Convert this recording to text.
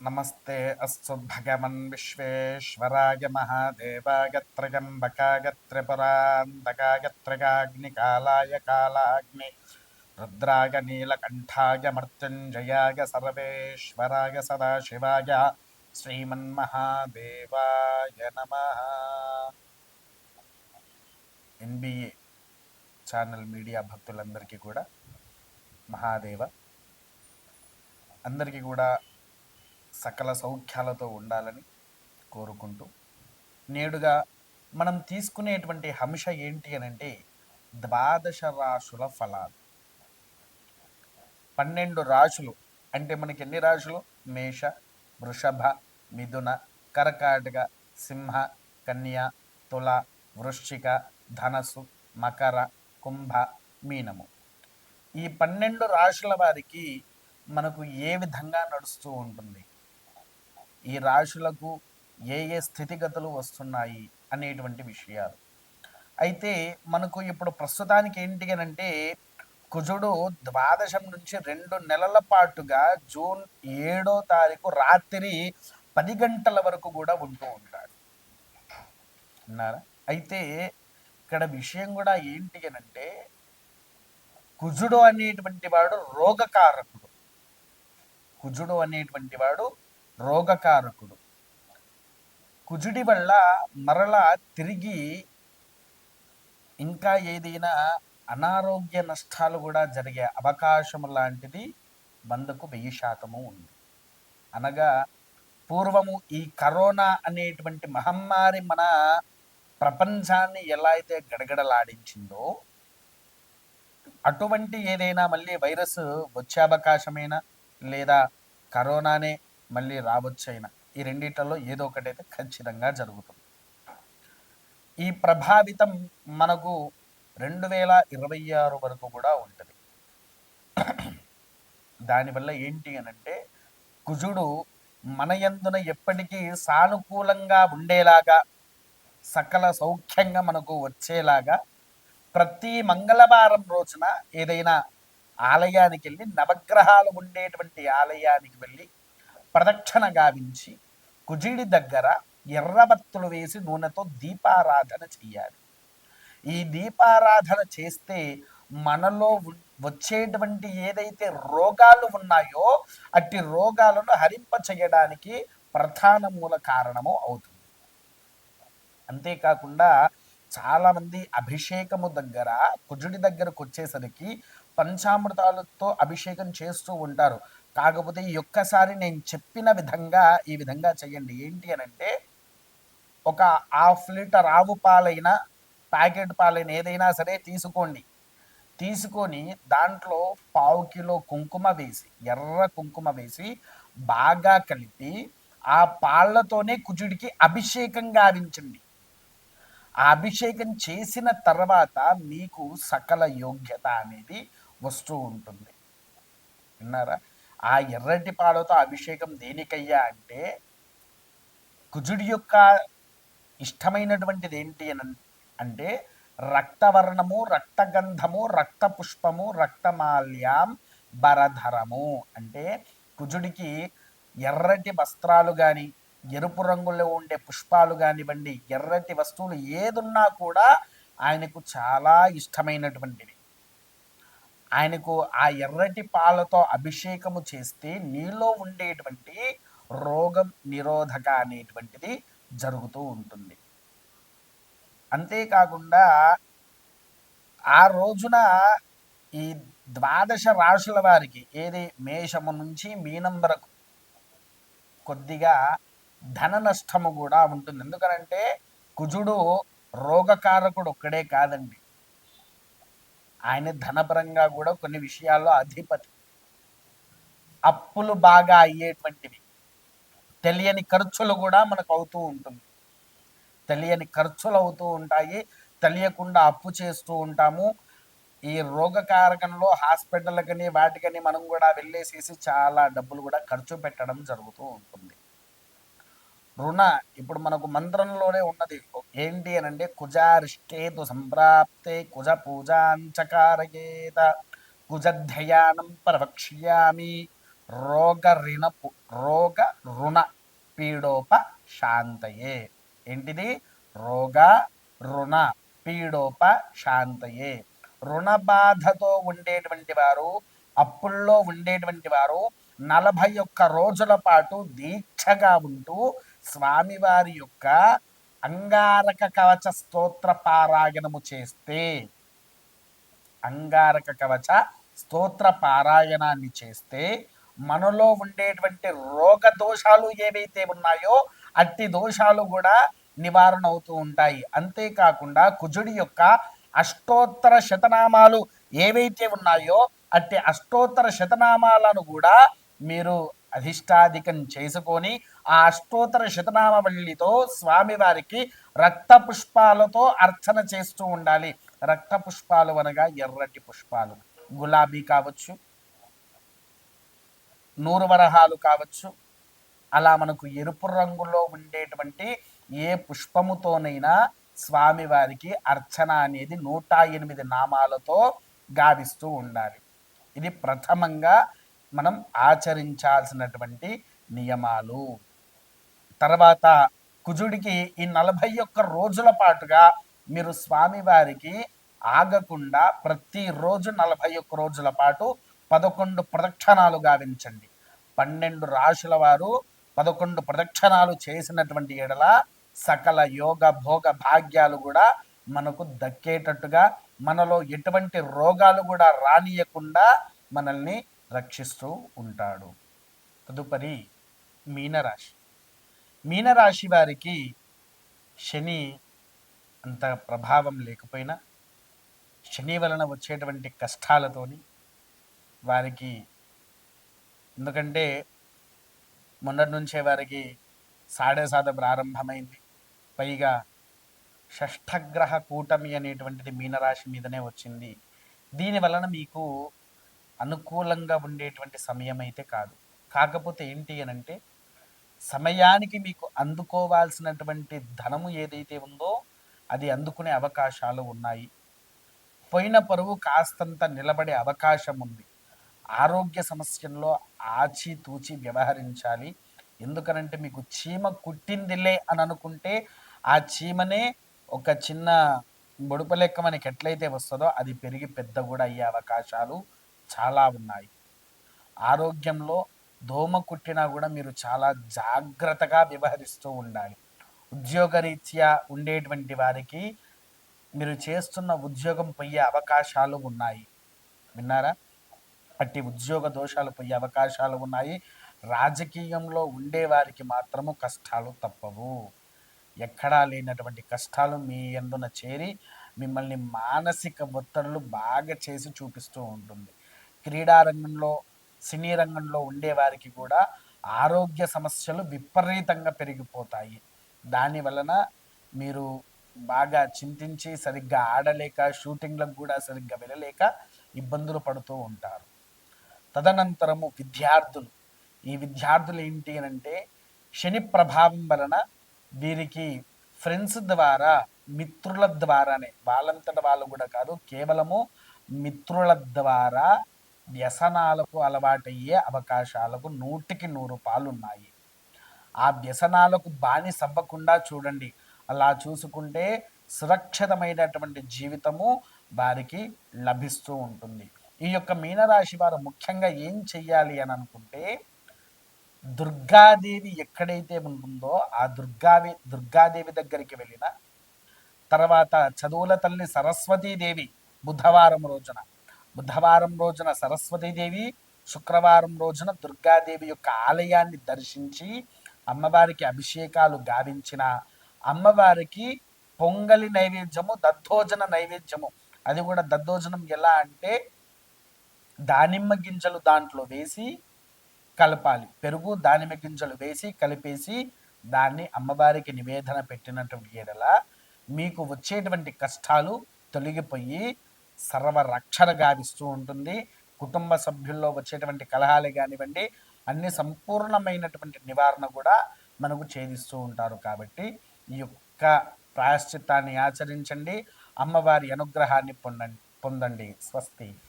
नमस्ते अस्तु भगवन् विश्वेश्वराय महादेवाय त्र्यम्बकाय त्रिपुरान्तकाय त्रिगाग्निकालाय कालाग्नि रुद्राय नीलकण्ठाय मृत्युञ्जयाय सर्वेश्वराय सदाशिवाय శ్రీమన్మహాదేవాయ నమ ఎన్బిఏ ఛానల్ మీడియా భక్తులందరికీ కూడా మహాదేవ అందరికీ కూడా సకల సౌఖ్యాలతో ఉండాలని కోరుకుంటూ నేడుగా మనం తీసుకునేటువంటి అంశ ఏంటి అని అంటే ద్వాదశ రాశుల ఫలాలు. పన్నెండు రాశులు అంటే మనకి ఎన్ని రాశులు? మేష వృషభ మిథున కర్కాటక సింహ కన్య తుల వృశ్చిక ధనస్సు మకర కుంభ మీనము. ఈ పన్నెండు రాశుల వారికి మనకు ఏ విధంగా నడుస్తూ ఉంటుంది? ఈ రాశులకు ఏ ఏ స్థితిగతులు వస్తున్నాయి అనేటువంటి విషయాలు. అయితే మనకు ఇప్పుడు ప్రస్తుతానికి ఏంటి అని అంటే కుజుడు ద్వాదశం నుంచి రెండు నెలల పాటుగా జూన్ ఏడో తారీఖు రాత్రి పది గంటల వరకు కూడా ఉంటూ ఉంటాడు. అన్నారా అయితే ఇక్కడ విషయం కూడా ఏంటి అని అంటే కుజుడు అనేటువంటి వాడు రోగకారకుడు. కుజుడు అనేటువంటి వాడు రోగకారకుడు. కుజుడి వల్ల మరలా తిరిగి ఇంకా ఏదైనా అనారోగ్య నష్టాలు కూడా జరిగే అవకాశం లాంటిది వందకు వెయ్యి శాతము ఉంది. అనగా పూర్వము ఈ కరోనా అనేటువంటి మహమ్మారి మన ప్రపంచాన్ని ఎలా అయితే గడగడలాడించిందో అటువంటి ఏదైనా మళ్ళీ వైరస్ వచ్చే అవకాశమైనా? లేదా కరోనానే మళ్ళీ రావచ్చైనా ఈ రెండిట్లలో ఏదో ఒకటైతే ఖచ్చితంగా జరుగుతుంది. ఈ ప్రభావితం మనకు రెండు వేల ఇరవై ఆరు వరకు కూడా ఉంటుంది. దానివల్ల ఏంటి అని అంటే కుజుడు మన యందున ఎప్పటికీ సానుకూలంగా ఉండేలాగా సకల సౌఖ్యంగా మనకు వచ్చేలాగా ప్రతి మంగళవారం రోజున ఏదైనా ఆలయానికి వెళ్ళి నవగ్రహాలు ఉండేటువంటి ఆలయానికి వెళ్ళి ప్రదక్షిణ గావించి కుజిడి దగ్గర ఎర్రబత్తులు వేసి నూనెతో దీపారాధన చెయ్యాలి. ఈ దీపారాధన చేస్తే మనలో వచ్చేటువంటి ఏదైతే రోగాలు ఉన్నాయో అట్టి రోగాలను హరింప చేయడానికి ప్రధాన మూల కారణము అవుతుంది. అంతేకాకుండా చాలామంది అభిషేకము దగ్గర కుజుడి దగ్గరకు వచ్చేసరికి పంచామృతాలతో అభిషేకం చేస్తూ ఉంటారు. కాకపోతే ఈ ఒక్కసారి నేను చెప్పిన విధంగా ఈ విధంగా చేయండి. ఏంటి అని అంటే ఒక హాఫ్ లీటర్ ఆవు పాలైన ప్యాకెట్ పాలైన ఏదైనా సరే తీసుకోండి. తీసుకొని దాంట్లో పావు కిలో కుంకుమ వేసి ఎర్ర కుంకుమ వేసి బాగా కలిపి ఆ పాళ్ళతోనే కుజుడికి అభిషేకం గావించండి. ఆ అభిషేకం చేసిన తర్వాత మీకు సకల యోగ్యత అనేది వస్తూ ఉంటుంది. విన్నారా? ఆ ఎర్రటి పాలతో అభిషేకం దేనికయ్యా అంటే కుజుడి యొక్క ఇష్టమైనటువంటిది ఏంటి అని అంటే రక్తవర్ణము రక్తగంధము రక్త పుష్పము రక్తమాల్యం బరధరము అంటే కుజుడికి ఎర్రటి వస్త్రాలు కానీ ఎరుపు రంగులో ఉండే పుష్పాలు కానివ్వండి ఎర్రటి వస్తువులు ఏదున్నా కూడా ఆయనకు చాలా ఇష్టమైనటువంటివి ఆయనకు ఆ ఎర్రటి పాలతో అభిషేకము చేస్తే నీలో ఉండేటువంటి రోగం నిరోధక అనేటువంటిది జరుగుతూ ఉంటుంది. అంతేకాకుండా ఆ రోజున ఈ ద్వాదశ రాశుల వారికి ఏది మేషము నుంచి మీనం వరకు కొద్దిగా ధన నష్టము కూడా ఉంటుంది. ఎందుకనంటే కుజుడు రోగకారకుడు ఒక్కడే కాదండి. ఆయన ధనపరంగా కూడా కొన్ని విషయాల్లో అధిపతి. అప్పులు బాగా అయ్యేటువంటివి. తెలియని ఖర్చులు కూడా మనకు అవుతూ ఉంటుంది. తెలియని ఖర్చులు అవుతూ ఉంటాయి. తెలియకుండా అప్పు చేస్తూ ఉంటాము. ఈ రోగకారకంలో హాస్పిటల్కని వాటికని మనం కూడా వెళ్ళేసేసి చాలా డబ్బులు కూడా ఖర్చు పెట్టడం జరుగుతూ ఉంటుంది. రుణ ఇప్పుడు మనకు మంత్రంలోనే ఉన్నది. ఏంటి అని అంటే కుజారిష్టేతు సంప్రాప్తే కుజ పూజాంచకారయేత కుజధ్యయానం ప్రవక్ష్యామి. రోగ రిణ రోగ రుణ పీడోప శాంతయే ఏంటిది? రోగ రుణ పీడోప శాంతయే రుణ బాధతో ఉండేటువంటి వారు అప్పుల్లో ఉండేటువంటి వారు నలభై ఒక్క రోజుల పాటు దీక్షగా ఉంటూ స్వామివారి యొక్క అంగారక కవచ స్తోత్ర పారాయణము చేస్తే అంగారక కవచ స్తోత్ర పారాయణాన్ని చేస్తే మనలో ఉండేటువంటి రోగ దోషాలు ఏవైతే ఉన్నాయో అట్టి దోషాలు కూడా నివారణ అవుతూ ఉంటాయి. అంతేకాకుండా కుజుడి యొక్క అష్టోత్తర శతనామాలు ఏవైతే ఉన్నాయో అట్టి అష్టోత్తర శతనామాలను కూడా మీరు అధిష్టాధికం చేసుకొని ఆ అష్టోత్తర శతనామవల్లితో స్వామివారికి రక్త పుష్పాలతో అర్చన చేస్తూ ఉండాలి. రక్త పుష్పాలు అనగా ఎర్రటి పుష్పాలు. గులాబీ కావచ్చు నూరు వరహాలు కావచ్చు. అలా మనకు ఎరుపు రంగులో ఉండేటువంటి ఏ పుష్పముతోనైనా స్వామివారికి అర్చన అనేది నూట ఎనిమిది నామాలతో గావిస్తూ ఉండాలి. ఇది ప్రథమంగా మనం ఆచరించాల్సినటువంటి నియమాలు. తర్వాత కుజుడికి ఈ నలభై ఒక్క రోజుల పాటుగా మీరు స్వామివారికి ఆగకుండా ప్రతిరోజు నలభై ఒక్క రోజుల పాటు పదకొండు ప్రదక్షిణాలు గావించండి. పన్నెండు రాశుల వారు పదకొండు ప్రదక్షిణాలు చేసినటువంటి ఎడల సకల యోగ భోగ భాగ్యాలు కూడా మనకు దక్కేటట్టుగా మనలో ఎటువంటి రోగాలు కూడా రానియకుండా మనల్ని రక్షిస్తూ ఉంటాడు. తదుపరి మీనరాశి. మీనరాశి వారికి శని అంత ప్రభావం లేకపోయినా శని వలన వచ్చేటువంటి కష్టాలతోని వారికి ఎందుకంటే మొన్నటి నుంచే వారికి సాడేసాద ప్రారంభమైంది. పైగా షష్ఠగ్రహ కూటమి అనేటువంటిది మీనరాశి మీదనే వచ్చింది. దీని వలన మీకు అనుకూలంగా ఉండేటువంటి సమయం అయితే కాదు. కాకపోతే ఏంటి అని అంటే సమయానికి మీకు అందుకోవాల్సినటువంటి ధనము ఏదైతే ఉందో అది అందుకునే అవకాశాలు ఉన్నాయి. పోయిన పరువు కాస్తంత నిలబడే అవకాశం ఉంది. ఆరోగ్య సమస్యల్లో ఆచితూచి వ్యవహరించాలి. ఎందుకనంటే మీకు చీమ కుట్టిందిలే అని అనుకుంటే ఆ చీమనే ఒక చిన్న బొడుపు లెక్క మనకి ఎట్లయితే వస్తుందో అది పెరిగి పెద్ద కూడా అయ్యే అవకాశాలు చాలా ఉన్నాయి. ఆరోగ్యంలో దోమ కుట్టినా కూడా మీరు చాలా జాగ్రత్తగా వ్యవహరిస్తూ ఉండాలి. ఉద్యోగరీత్యా ఉండేటువంటి వారికి మీరు చేస్తున్న ఉద్యోగం పోయే అవకాశాలు ఉన్నాయి. విన్నారా? అట్టి ఉద్యోగ దోషాలు పోయే అవకాశాలు ఉన్నాయి. రాజకీయంలో ఉండేవారికి మాత్రము కష్టాలు తప్పవు. ఎక్కడా లేనటువంటి కష్టాలు మీ ఎందున చేరి మిమ్మల్ని మానసిక ఒత్తిడులు బాగా చేసి చూపిస్తూ ఉంటుంది. క్రీడా రంగంలో సినీ రంగంలో ఉండేవారికి కూడా ఆరోగ్య సమస్యలు విపరీతంగా పెరిగిపోతాయి. దాని వలన మీరు బాగా చింతించి సరిగ్గా ఆడలేక షూటింగ్లకు కూడా సరిగ్గా వెళ్ళలేక ఇబ్బందులు పడుతూ ఉంటారు. తదనంతరము విద్యార్థులు. ఈ విద్యార్థులు ఏంటి అని అంటే శని ప్రభావం వలన వీరికి ఫ్రెండ్స్ ద్వారా మిత్రుల ద్వారానే వాళ్ళంతట వాళ్ళు కూడా కాదు కేవలము మిత్రుల ద్వారా వ్యసనాలకు అలవాటయ్యే అవకాశాలకు నూటికి నూరు పాలున్నాయి. ఆ వ్యసనాలకు బాని సవ్వకుండా చూడండి. అలా చూసుకుంటే సురక్షితమైనటువంటి జీవితము వారికి లభిస్తూ ఉంటుంది. ఈ యొక్క మీనరాశి వారు ముఖ్యంగా ఏం చెయ్యాలి అని అనుకుంటే దుర్గాదేవి ఎక్కడైతే ఉంటుందో ఆ దుర్గావి దుర్గాదేవి దగ్గరికి వెళ్ళిన తర్వాత చదువుల తల్లి సరస్వతీదేవి బుధవారం రోజున బుధవారం రోజున సరస్వతీదేవి శుక్రవారం రోజున దుర్గాదేవి యొక్క ఆలయాన్ని దర్శించి అమ్మవారికి అభిషేకాలు గావించిన అమ్మవారికి పొంగలి నైవేద్యము దద్దోజన నైవేద్యము. అది కూడా దద్దోజనం ఎలా అంటే దానిమ్మ గింజలు దాంట్లో వేసి కలపాలి. పెరుగు దానిమ్మ గింజలు వేసి కలిపేసి దాన్ని అమ్మవారికి నివేదన పెట్టినటువంటి ఎడల మీకు వచ్చేటువంటి కష్టాలు తొలగిపోయి సర్వరక్షణ గావిస్తూ ఉంటుంది. కుటుంబ సభ్యుల్లో వచ్చేటువంటి కలహాలు కానివ్వండి అన్ని సంపూర్ణమైనటువంటి నివారణ కూడా మనకు ఛేదిస్తూ ఉంటారు కాబట్టి ఈ యొక్క ప్రాయశ్చిత్తాన్ని ఆచరించండి. అమ్మవారి అనుగ్రహాన్ని పొందండి పొందండి. స్వస్తి.